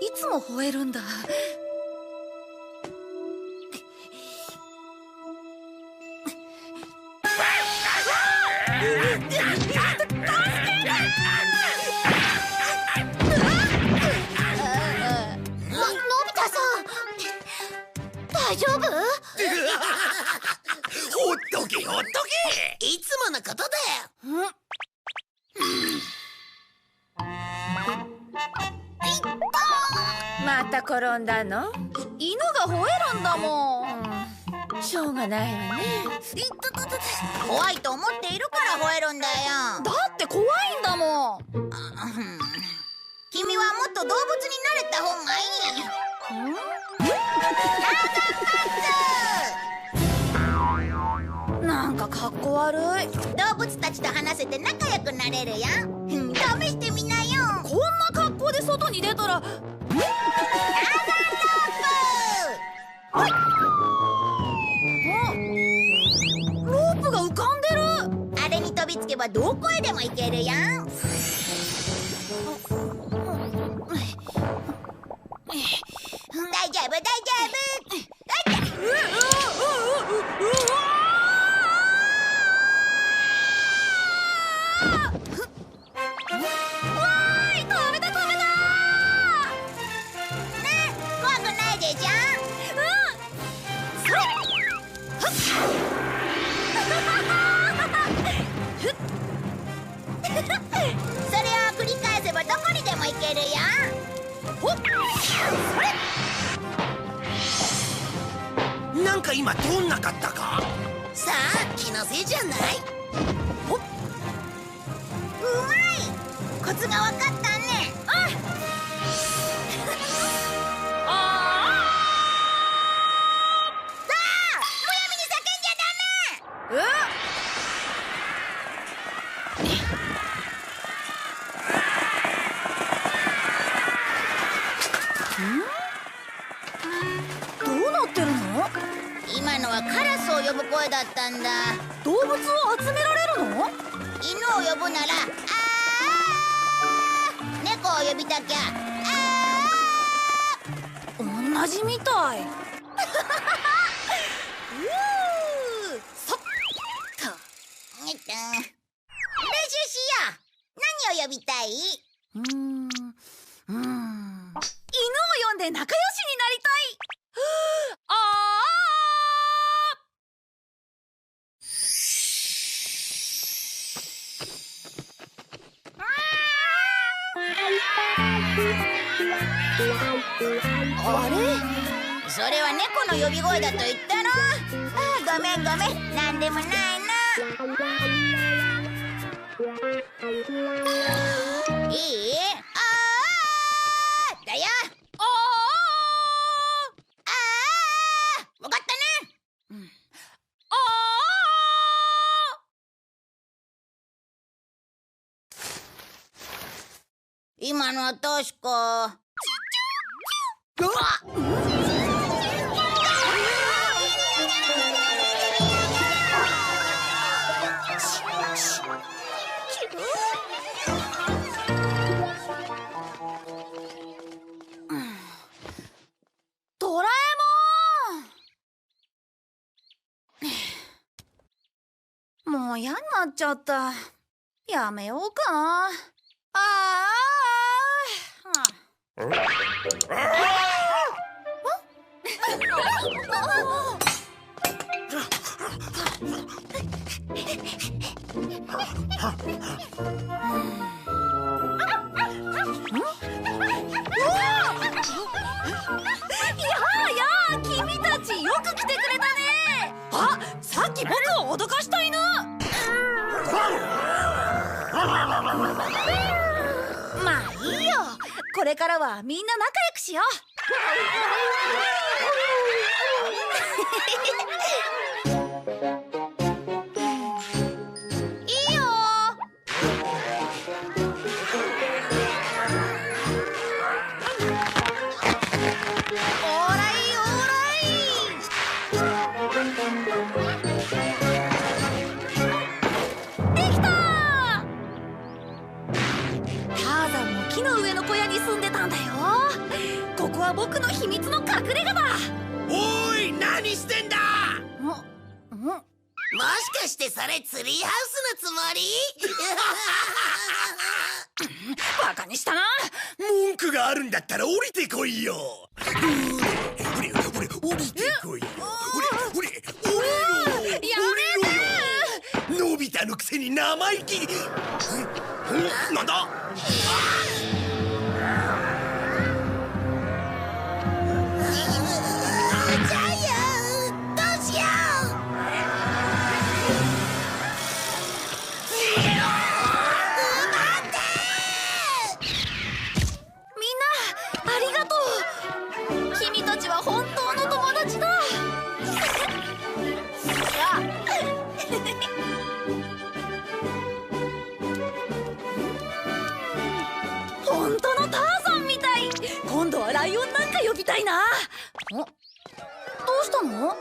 いつも吠えるんだ。ののび太さん。大丈夫？ほっとけほっとけ。いつものことだよ。また転んだの？犬が吠えるんだもん。しょうがないわね。怖いと思っているから吠えるんだよ。だって怖いんだもん。君はもっと動物になれた方がいいなんかかっこ悪い。動物たちと話せて仲良くなれるよ。うん。試してみなよ。こんな格好で外に出たらロープが浮かんでる。あれに飛びつけばどこへでも行けるよ。か今通んなかったか？さあ気のせいじゃない。うまい。コツが分かった。声だったんだ。動物を集められるの？犬を呼ぶならあー猫を呼びたきゃあ同じみたい。ーそっと。えっと練習しよう。何を呼びたい？うーんあれ？それは猫の呼び声だと言ったろ。あーごめんごめん。なんでもないないい？あーだよ。ああーわかったね。あ今のは確か。もう嫌になっちゃった。やめようか。なああまあいいよ。これからはみんな仲良くしよう。住んでたんだよ。ここは僕の秘密の隠れ家だ。おい何してんだ？もしかしてそれツリーハウスのつもり？バカにしたな。文句があるんだったら降りてこいよ。ほれほれ降りてこいよほれほれ降りろやめてび太のくせに生意気。なんだ？ライオンなんか呼びたいな。おどうしたの？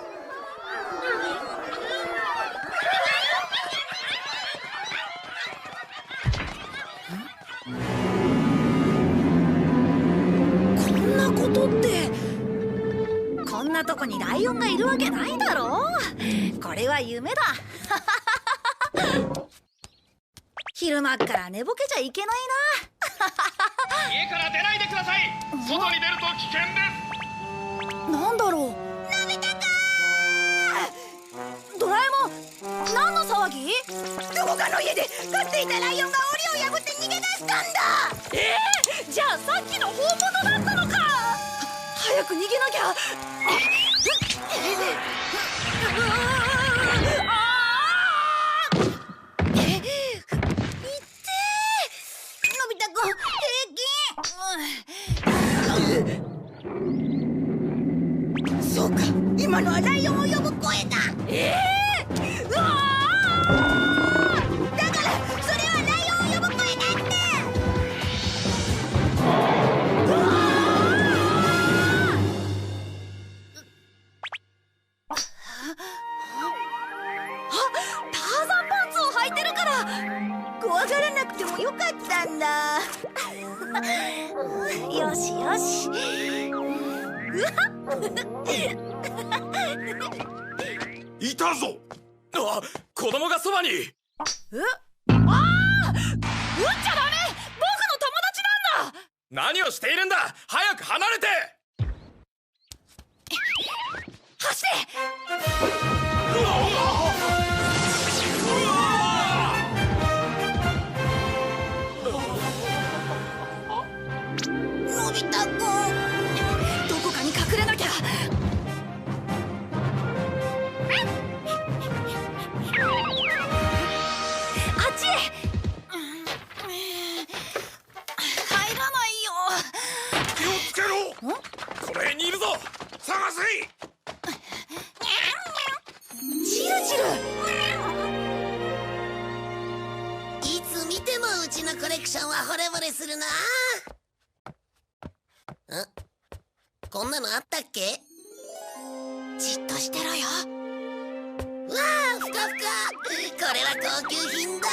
こんなことってこんなとこにライオンがいるわけないだろ。うこれは夢だ。昼間っから寝ぼけちゃいけないな。家から出ないでください。外に出ると危険です。ななんだろう。のび太くんドラえもん何の騒ぎ？うどこかの家で飼っていたライオンが檻を破って逃げ出したんだ。ええじゃあさっきの大物だったのか。早く逃げなきゃそうか。今のはライオンを呼ぶ声だ。えー！うわなくてもよかったんだ。よしよし。いたぞ。あ子供がそばに。え？ああ撃っちゃダメ！僕の友達なんだ！何をしているんだ！早く離れて！走れのうちのコレクションは惚れ惚れするな。んこんなのあったっけ？じっとしてろよわあ、ふかふか。これは高級品だ。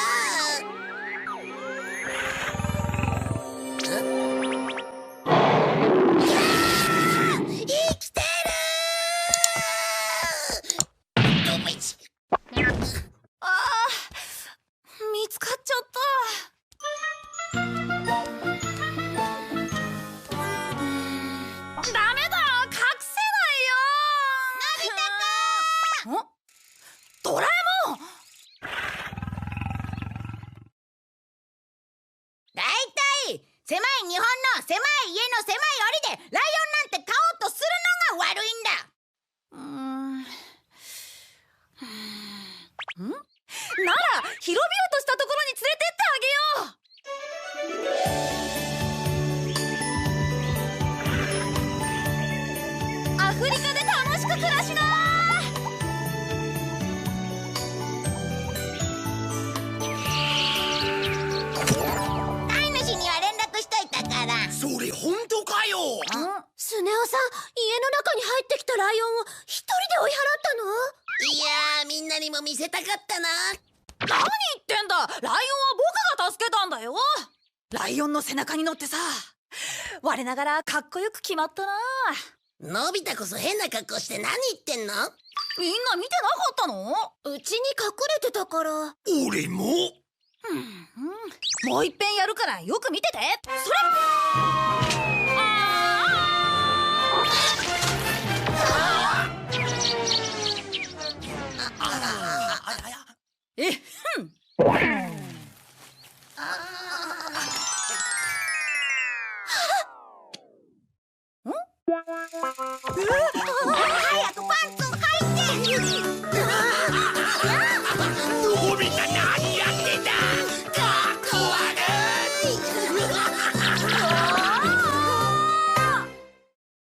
々としたところに連れてってあげようアフリカで楽しく暮らしな飼い主には連絡しといたから。それ本当かよ。スネ夫さん。家の中に入ってきたライオンを一人で追い払ったの？いやー、みんなにも見せたかったな。何言ってんだ？ライオンは僕が助けたんだよ。ライオンの背中に乗ってさ。我ながらかっこよく決まったな。のび太こそ変な格好して何言ってんの？みんな見てなかったの？うちに隠れてたから。俺も。もう一遍やるからよく見てて。それ。えっふんえ